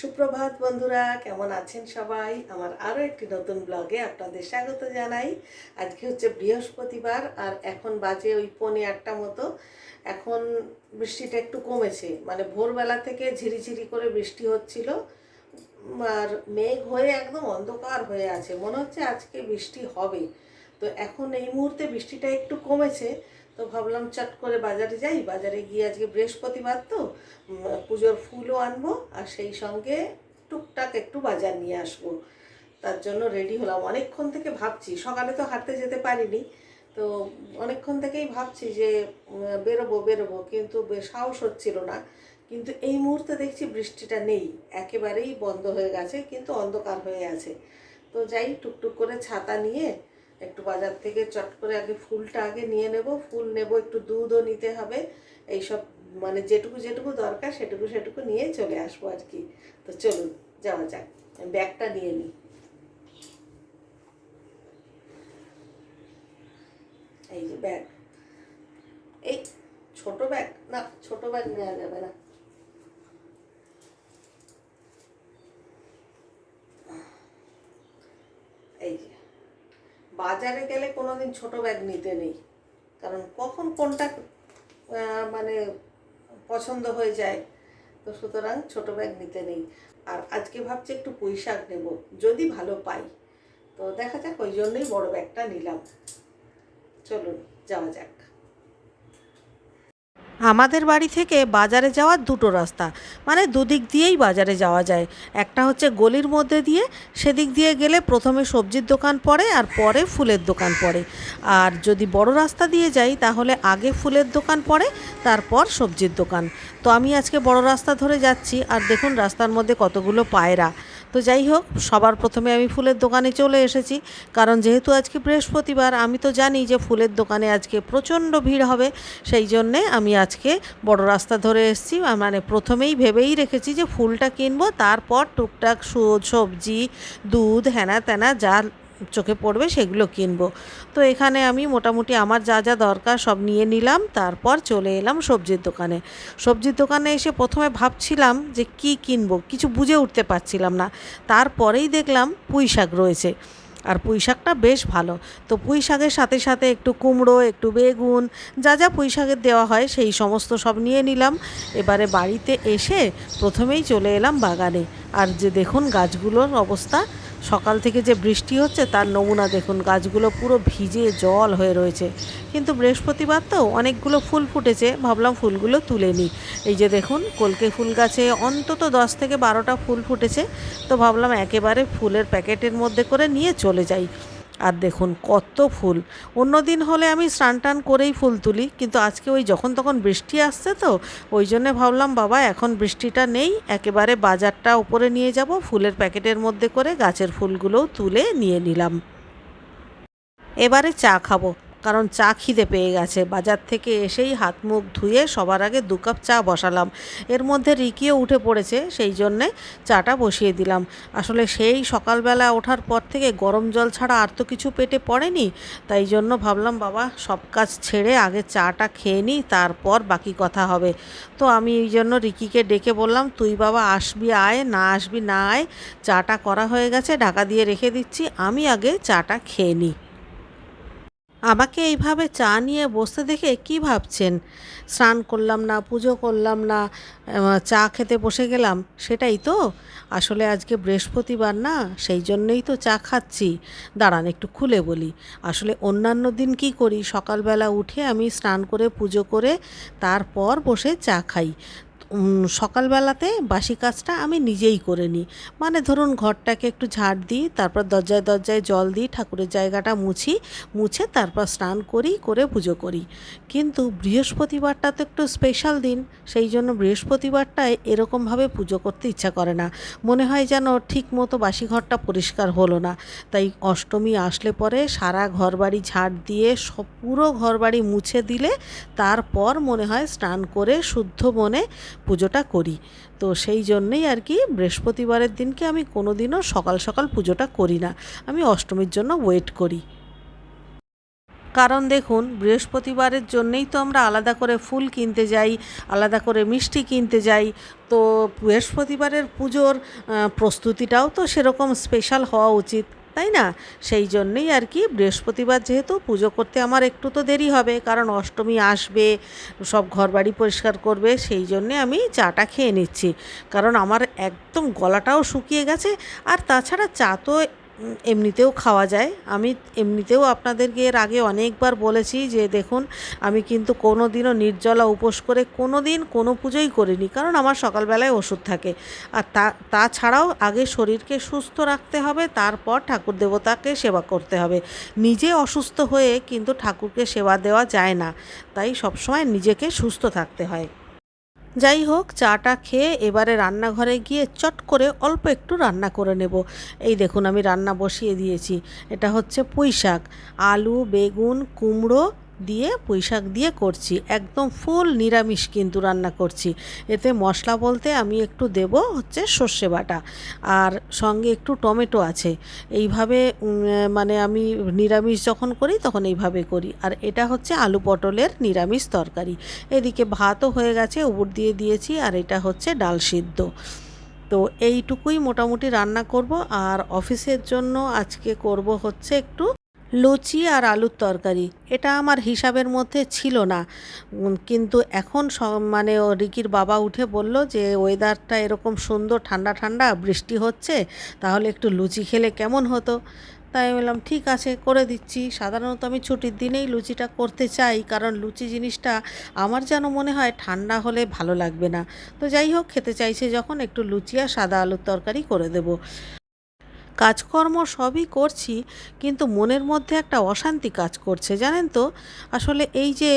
সুপ্রভাত বন্ধুরা, কেমন আছেন সবাই? আমার আরও একটি নতুন ব্লগে আপনাদের স্বাগত জানাই। আজকে হচ্ছে বৃহস্পতিবার আর এখন বাজে ওই পনে আটটা মতো। এখন বৃষ্টিটা একটু কমেছে মানে ভোরবেলা থেকে ঝিরিঝিরি করে বৃষ্টি হচ্ছিল। আর মেঘ হয়ে একদম অন্ধকার হয়ে আছে, মনে হচ্ছে আজকে বৃষ্টি হবে। তো এখন এই মুহূর্তে বৃষ্টিটা একটু কমেছে তো ভাবলাম চট করে বাজারে যাই। বাজারে গিয়ে আজকে বৃহস্পতিবার তো পুজোর ফুলও আনব আর সেই সঙ্গে টুকটাক একটু বাজার নিয়ে আসব। তার জন্য রেডি হলাম। অনেকক্ষণ থেকে ভাবছি, সকালে তো হাঁটতে যেতে পারিনি। তো অনেকক্ষণ থেকেই ভাবছি যে বেরোবো বেরোবো, কিন্তু সাহস হচ্ছিল না। কিন্তু এই মুহূর্তে দেখছি বৃষ্টিটা নেই, একেবারেই বন্ধ হয়ে গেছে, কিন্তু অন্ধকার হয়ে আছে। তো যাই, টুকটুক করে ছাতা নিয়ে একটু বাজার থেকে চট করে আগে ফুলটা আগে নিয়ে নেব, ফুল নেব, একটু দুধও নিতে হবে। এইসব মানে যেটুকু যেটুকু দরকার সেটুকু সেটুকু নিয়ে চলে আসব আর কি। তো চলুন, যাওয়া যাক। ব্যাগটা নিয়ে নিই। এই যে ব্যাগ। এই ছোট ব্যাগ? না, ছোট ব্যাগ নেওয়া যাবে না এই যে বাজারে গেলে কোনো দিন ছোটো ব্যাগ নিতে নেই। কারণ কখন কোনটা মানে পছন্দ হয়ে যায়, তো সুতরাং ছোটো ব্যাগ নিতে নেই। আর আজকে ভাবছি একটু পুঁই শাক নেব, যদি ভালো পাই। তো দেখা যাক, ওই জন্যই বড় ব্যাগটা নিলাম। চলুন, যাওয়া যাক। আমাদের বাড়ি থেকে বাজারে যাওয়ার দুটো রাস্তা। মানে দুদিক দিয়েই বাজারে যাওয়া যায়। একটা হচ্ছে গলির মধ্যে দিয়ে, সেদিক দিয়ে গেলে প্রথমে সবজির দোকান পড়ে আর পরে ফুলের দোকান পড়ে। আর যদি বড় রাস্তা দিয়ে যাই, তাহলে আগে ফুলের দোকান পড়ে, তারপর সবজির দোকান। তো আমি আজকে বড় রাস্তা ধরে যাচ্ছি, আর দেখুন রাস্তার মধ্যে কতগুলো পায়রা। তো যাই হোক, সবার প্রথমে আমি ফুলের দোকানে চলে এসেছি। কারণ যেহেতু আজকে বৃহস্পতিবার, আমি তো জানি যে ফুলের দোকানে আজকে প্রচণ্ড ভিড় হবে। সেই জন্যে আমি আজকে বড় রাস্তা ধরে এসেছি। মানে প্রথমেই ভেবেই রেখেছি যে ফুলটা কিনবো, তারপর টুকটাক সবজি, দুধ হ্যানা ত্যানা যা চোখে পড়বে সেগুলো কিনবো। তো এখানে আমি মোটামুটি আমার যা যা দরকার সব নিয়ে নিলাম, তারপর চলে এলাম সবজির দোকানে। সবজির দোকানে এসে প্রথমে ভাবছিলাম যে কি কিনবো, কিছু বুঝে উঠতে পারছিলাম না। তারপরেই দেখলাম পুঁই শাক রয়েছে। আর পুঁই শাকটা বেশ ভালো। তো পুঁই শাকের সাথে সাথে একটু কুমড়ো, একটু বেগুন, যা যা পুঁই শাকের দেওয়া হয় সেই সমস্ত সব নিয়ে নিলাম। এবারে বাড়িতে এসে প্রথমেই চলে এলাম বাগানে। আর যে দেখুন গাছগুলোর অবস্থা সকাল থেকে যে বৃষ্টি হচ্ছে, তার নমুনা দেখুন। গাছগুলো পুরো ভিজে জল হয়ে রয়েছে। কিন্তু বৃহস্পতিবার তো অনেকগুলো ফুল ফুটেছে। ভাবলাম ফুলগুলো তুলে নিই। এই যে দেখুন, কলকে ফুল গাছে অন্তত দশ থেকে বারোটা ফুল ফুটেছে। তো ভাবলাম একেবারে ফুলের প্যাকেটের মধ্যে করে নিয়ে চলে যাই। আর দেখুন কত ফুল। অন্য দিন হলে আমি স্নান টান করেই ফুল তুলি, কিন্তু আজকে ওই যখন তখন বৃষ্টি আসছে তো, ওই জন্যে ভাবলাম, বাবা, এখন বৃষ্টিটা নেই, একেবারে বাজারটা উপরে নিয়ে যাব, ফুলের প্যাকেটের মধ্যে করে গাছের ফুলগুলোও তুলে নিয়ে নিলাম। এবারে চা খাব। কারণ চা খিদে পেয়ে গেছে। বাজার থেকে এসেই হাত মুখ ধুয়ে সবার আগে দু কাপ চা বসালাম। এর মধ্যে রিকিও উঠে পড়েছে, সেই জন্যে চাটা বসিয়ে দিলাম। আসলে সেই সকালবেলা ওঠার পর থেকে গরম জল ছাড়া আর তো কিছু পেটে পড়েনি। তাই জন্য ভাবলাম, বাবা, সব কাজ ছেড়ে আগে চাটা খেয়ে নিই, তারপর বাকি কথা হবে। তো আমি এই জন্য রিকিকে ডেকে বললাম, তুই বাবা আসবি, আয়, না আসবি, না আয়। চাটা করা হয়ে গেছে, ঢাকা দিয়ে রেখে দিচ্ছি। আমি আগে চাটা খেয়ে নিই। আমাকে এইভাবে চা নিয়ে বসতে দেখে কি ভাবছেন? স্নান করলাম না, পুজো করলাম না চা খেতে বসে গেলাম, সেটাই তো। আসলে আজকে বৃহস্পতিবার না, সেই জন্যই তো চা খাচ্ছি। দাঁড়ান, একটু খুলে বলি। আসলে অন্যান্য দিন কি করি? সকালবেলা উঠে আমি স্নান করে, পুজো করে, তারপর বসে চা খাই। সকালবেলাতে বাসি কাজটা আমি নিজেই করে নিই। মানে ধরুন ঘরটাকে একটু ঝাড় দিই, তারপর দরজায় দরজায় জল দিই, ঠাকুরের জায়গাটা মুছি, মুছে তারপর স্নান করি, করে পুজো করি। কিন্তু বৃহস্পতিবারটা তো একটু স্পেশাল দিন, সেই জন্য বৃহস্পতিবারটায় এরকমভাবে পুজো করতে ইচ্ছা করে না। মনে হয় যেন ঠিক মতো বাসি ঘরটা পরিষ্কার হলো না। তাই অষ্টমী আসলে পরে সারা ঘরবাড়ি ঝাড় দিয়ে, সব পুরো ঘরবাড়ি মুছে দিলে, তারপর মনে হয় স্নান করে শুদ্ধ মনে পুজোটা করি। তো সেই জন্যেই আর কি বৃহস্পতিবারের দিনকে আমি কোনো দিনও সকাল সকাল পুজোটা করি না। আমি অষ্টমীর জন্য ওয়েট করি। কারণ দেখুন, বৃহস্পতিবারের জন্যেই তো আমরা আলাদা করে ফুল কিনতে যাই, আলাদা করে মিষ্টি কিনতে যাই। তো বৃহস্পতিবারের পুজোর প্রস্তুতিটাও তো সেরকম স্পেশাল হওয়া উচিত। তাই না? সেই জন্যেই আর কি বৃহস্পতিবার যেহেতু পুজো করতে আমার একটু তো দেরি হবে, কারণ অষ্টমী আসবে, সব ঘরবাড়ি পরিষ্কার করবে, সেই জন্যে আমি চাটা খেয়ে নিচ্ছি। কারণ আমার একদম গলাটাও শুকিয়ে গেছে, আর তাছাড়া চা তো এমনিতেও খাওয়া যায়। আমি এমনিতেও আপনাদেরকে এর আগে অনেকবার বলেছি যে, দেখুন, আমি কিন্তু কোনো দিনও নির্জলা উপোস করে কোনো দিন কোনো পুজোই করিনি, কারণ আমার সকালবেলায় ওষুধ থাকে। আর তা, তাছাড়াও আগে শরীরকে সুস্থ রাখতে হবে, তারপর ঠাকুর দেবতাকে সেবা করতে হবে। নিজে অসুস্থ হয়ে কিন্তু ঠাকুরকে সেবা দেওয়া যায় না, তাই সবসময় নিজেকে সুস্থ থাকতে হয়। যাই হোক, চাটা খেয়ে এবারে রান্নাঘরে গিয়ে চট করে অল্প একটু রান্না করে নেব। এই দেখুন, আমি রান্না বসিয়ে দিয়েছি। এটা হচ্ছে পুঁই শাক আলু, বেগুন, কুমড়ো দিয়ে পুঁই শাক দিয়ে করছি। একদম ফুল নিরামিষ কিন্তু রান্না করছি। এতে মশলা বলতে আমি একটু দেব হচ্ছে সর্ষে বাটা। আর সঙ্গে একটু টমেটো আছে। এইভাবে মানে আমি নিরামিষ যখন করি, তখন এইভাবে করি। আর এটা হচ্ছে আলু পটলের নিরামিষ তরকারি। এদিকে ভাতও হয়ে গেছে উপর দিয়ে দিয়েছি, আর এটা হচ্ছে ডাল সিদ্ধ। তো এইটুকুই মোটামুটি রান্না করব। আর অফিসের জন্য আজকে করব হচ্ছে একটু লুচি আর আলুর তরকারি। এটা আমার হিসাবের মধ্যে ছিল না। কিন্তু এখন মানে ও রিকির বাবা উঠে বলল যে, ওয়েদারটা এরকম সুন্দর, ঠান্ডা ঠান্ডা, বৃষ্টি হচ্ছে, তাহলে একটু লুচি খেলে কেমন হতো? তাই আমি বললাম, ঠিক আছে, করে দিচ্ছি। সাধারণত আমি ছুটির দিনেই লুচিটা করতে চাই, কারণ লুচি জিনিসটা আমার যেন মনে হয় ঠান্ডা হলে ভালো লাগবে না। তো যাই হোক, খেতে চাইছে যখন, একটু লুচি আর সাদা আলুর তরকারি করে দেব। কাজকর্ম সবই করছি, কিন্তু মনের মধ্যে একটা অশান্তি কাজ করছে, জানেন তো? আসলে এই যে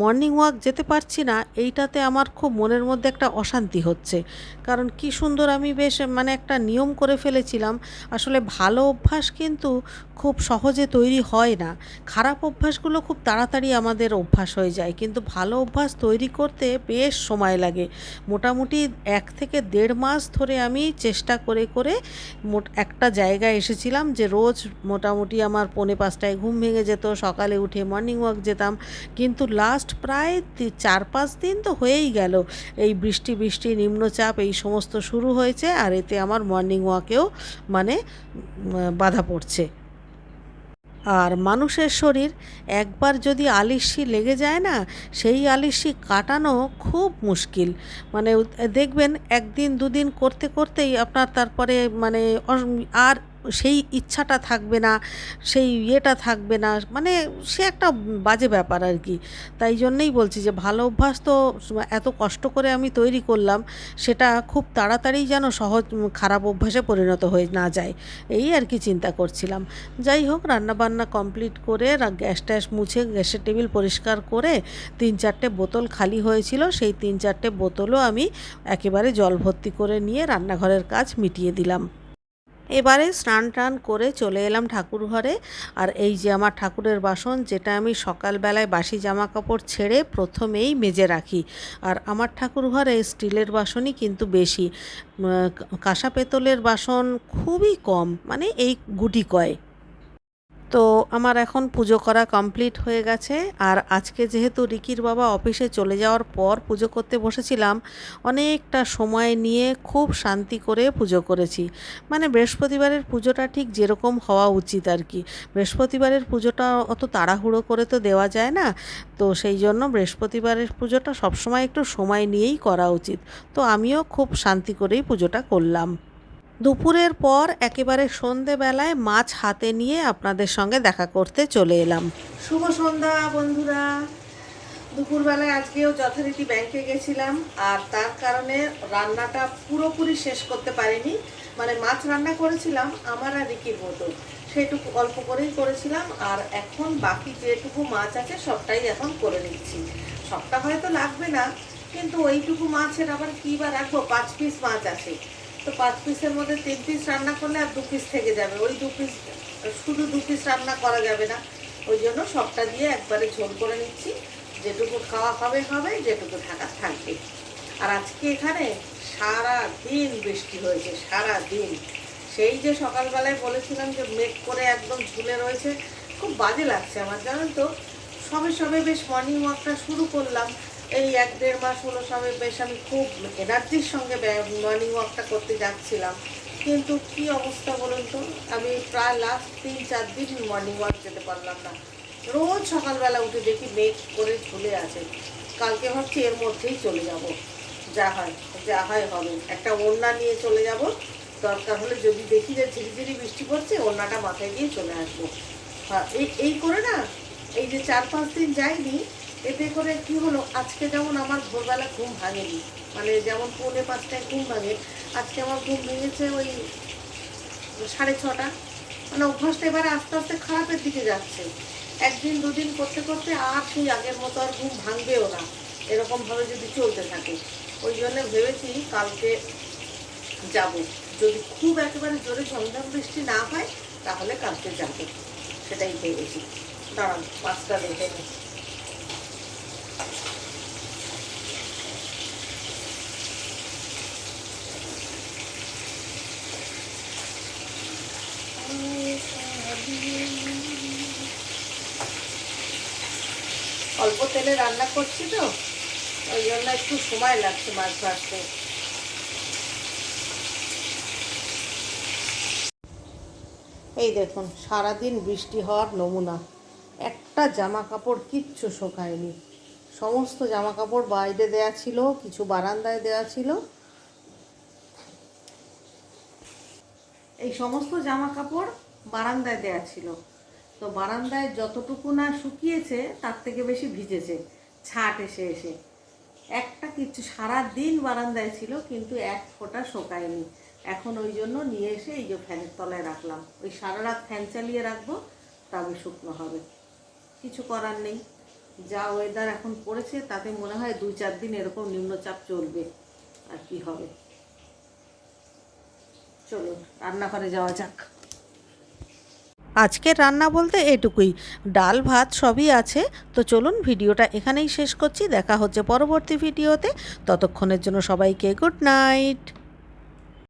মর্নিং ওয়াক যেতে পারছি না, এইটাতে আমার খুব মনের মধ্যে একটা অশান্তি হচ্ছে। কারণ কি সুন্দর আমি বেশ মানে একটা নিয়ম করে ফেলেছিলাম, আসলে ভালো অভ্যাস কিন্তু খুব সহজে তৈরি হয় না। খারাপ অভ্যাসগুলো খুব তাড়াতাড়ি আমাদের অভ্যাস হয়ে যায়, কিন্তু ভালো অভ্যাস তৈরি করতে বেশ সময় লাগে। মোটামুটি এক থেকে দেড় মাস ধরে আমি চেষ্টা করে করে মোট একটা জায়গায় এসেছিলাম যে রোজ মোটামুটি আমার পৌনে পাঁচটায় ঘুম ভেঙে যেত, সকালে উঠে মর্নিং ওয়াক যেতাম। কিন্তু লাস্ট প্রায় চার পাঁচ দিন তো হয়েই গেল। এই বৃষ্টি বৃষ্টি, নিম্নচাপ, এই সমস্ত শুরু হয়েছে আর এতে আমার মর্নিং ওয়াকেও মানে বাধা পড়ছে। আর মানুষের শরীর একবার যদি আলিসি লেগে যায় না, সেই আলিসি কাটানো খুব মুশকিল। মানে দেখবেন একদিন দুদিন করতে করতেই আপনার তারপরে মানে আর সেই ইচ্ছাটা থাকবে না, সেই ইয়েটা থাকবে না মানে সে একটা বাজে ব্যাপার আর কি। তাই জন্যেই বলছি যে ভালো অভ্যাস তো এত কষ্ট করে আমি তৈরি করলাম, সেটা খুব তাড়াতাড়ি যেন সহজ খারাপ অভ্যাসে পরিণত হয়ে না যায়, এই আর কি চিন্তা করছিলাম। যাই হোক, রান্নাবান্না কমপ্লিট করে গ্যাস ট্যাস মুছে গ্যাসের টেবিল পরিষ্কার করে তিন চারটে বোতল খালি হয়েছিল, সেই তিন চারটে বোতলও আমি একেবারে জল ভর্তি করে নিয়ে রান্নাঘরের কাজ মিটিয়ে দিলাম। এবারে স্নান টান করে চলে এলাম ঠাকুর ঘরে। আর এই যে আমার ঠাকুরের বাসন, যেটা আমি সকালবেলায় বাসি জামা কাপড় ছেড়ে প্রথমেই মেজে রাখি। আর আমার ঠাকুর ঘরে স্টিলের বাসনই কিন্তু বেশি। কাঁসা পেতলের বাসন খুবই কম মানে এই গুটি কয় তো আমার এখন পুজো করা কমপ্লিট হয়ে গেছে। আর আজকে যেহেতু রিকির বাবা অফিসে চলে যাওয়ার পর পুজো করতে বসেছিলাম, অনেকটা সময় নিয়ে খুব শান্তি করে পুজো করেছি। মানে বৃহস্পতিবারের পুজোটা ঠিক যেরকম হওয়া উচিত আর কি। বৃহস্পতিবারের পুজোটা অত তাড়াহুড়ো করে তো দেওয়া যায় না। তো সেই জন্য বৃহস্পতিবারের পুজোটা সবসময় একটু সময় নিয়েই করা উচিত। তো আমিও খুব শান্তি করেই পুজোটা করলাম। দুপুরের পর একেবারে সন্ধেবেলায় মাছ হাতে নিয়ে আপনাদের সঙ্গে দেখা করতে চলে এলাম। শুভ সন্ধ্যা, বন্ধুরা। দুপুরবেলায় আজকেও যথারীতি ব্যাংকে গেছিলাম, আর তার কারণে রান্নাটা পুরোপুরি শেষ করতে পারিনি। মানে মাছ রান্না করেছিলাম, আমার আর রিকির মতো। সেটুকু অল্প করেই করেছিলাম, আর এখন বাকি যেটুকু মাছ আছে সবটাই এখন করে নিচ্ছি। সবটা হয়তো লাগবে না, কিন্তু ওইটুকু মাছের আবার কী বা রাখব? পাঁচ পিস মাছ আছে। তো পাঁচ পিসের মধ্যে তিন পিস রান্না করলে আর দু পিস থেকে যাবে। ওই দু পিস, শুধু দু পিস রান্না করা যাবে না। ওই জন্য সবটা দিয়ে একবারে ঝোল করে নিচ্ছি। যেটুকু খাওয়া হবে হবে, যেটুকু থাকা থাকবে। আর আজকে এখানে সারা দিন বৃষ্টি হয়েছে সারা দিন সেই যে সকালবেলায় বলেছিলাম যে মেঘ করে একদম ঝুলে রয়েছে, খুব বাজে লাগছে আমার, জানেন তো? সবে সবে বেশ মর্নিং ওয়াকটা শুরু করলাম। এই এক দেড় মাস হলো সবে বেশ আমি খুব এনার্জির সঙ্গে মর্নিং ওয়াকটা করতে যাচ্ছিলাম। কিন্তু কি অবস্থা বলুন তো? আমি প্রায় লাস্ট তিন চার দিন মর্নিং ওয়াক যেতে পারলাম না। রোজ সকালবেলা উঠে দেখি মেঘ করে চলে আছে। কালকে ভাবছি এর মধ্যেই চলে যাব। যা হয় যা হয় হবে। একটা ওড়না নিয়ে চলে যাব। দরকার হলে যদি দেখি যে ঝিরিঝিরি বৃষ্টি পড়ছে, ওড়নাটা মাথায় দিয়ে চলে আসব। হ্যাঁ এই এই করে না, এই যে চার পাঁচ দিন যাইনি এতে করে কি হলো, আজকে যেমন আমার ভোরবেলা ঘুম ভাঙেনি মানে যেমন পৌনে পাঁচটায় ঘুম ভাঙে, আজকে আমার ঘুম ভেঙেছে ওই সাড়ে ছটা মানে অভ্যাসটা এবারে আস্তে আস্তে খারাপের দিকে যাচ্ছে। একদিন দুদিন করতে করতে আর সেই আগের মতো আর ঘুম ভাঙবেও না, এরকমভাবে যদি চলতে থাকে। ওই জন্য ভেবেছি কালকে যাব। যদি খুব একেবারে জোরে ঝমঝম বৃষ্টি না হয়, তাহলে কালকে যাব। সেটাই ভেবেছি। দাঁড়ান, পাঁচটা দেখে নিই অল্প তেলে রান্না করছি তো, ওই জন্য একটু সময় লাগছে মাছ ভাজতে। এই দেখুন, সারাদিন বৃষ্টি হওয়ার নমুনা। একটা জামা কাপড় কিচ্ছু শোকায়নি। সমস্ত জামা কাপড় বাইরে দেয়া ছিল, কিছু বারান্দায় দেয়া ছিল। এই সমস্ত জামা কাপড় বারান্দায় দেয়া ছিল। তো বারান্দায় যতটুকু না শুকিয়েছে, তার থেকে বেশি ভিজেছে। ছাট এসে এসে। একটা কিছু সারা দিন বারান্দায় ছিল, কিন্তু এক ফোঁটা শোকায়নি। এখন ওই জন্য নিয়ে এসে এই যে ফ্যানের তলায় রাখলাম। ওই সারা রাত ফ্যান চালিয়ে রাখব তবে শুকনো হবে। কিছু করার নেই। যা ওয়েদার এখন পড়েছে, তাতে মনে হয় দুই চার দিন এরকম নিম্নচাপ চলবে। আর কি হবে? চলুন, রান্নাঘরে যাওয়া যাক। আজকের রান্না বলতে এটুকুই। ডাল, ভাত সবই আছে। তো চলুন ভিডিওটা এখানেই শেষ করছি। দেখা হচ্ছে পরবর্তী ভিডিওতে। ততক্ষণের জন্য সবাইকে গুড নাইট।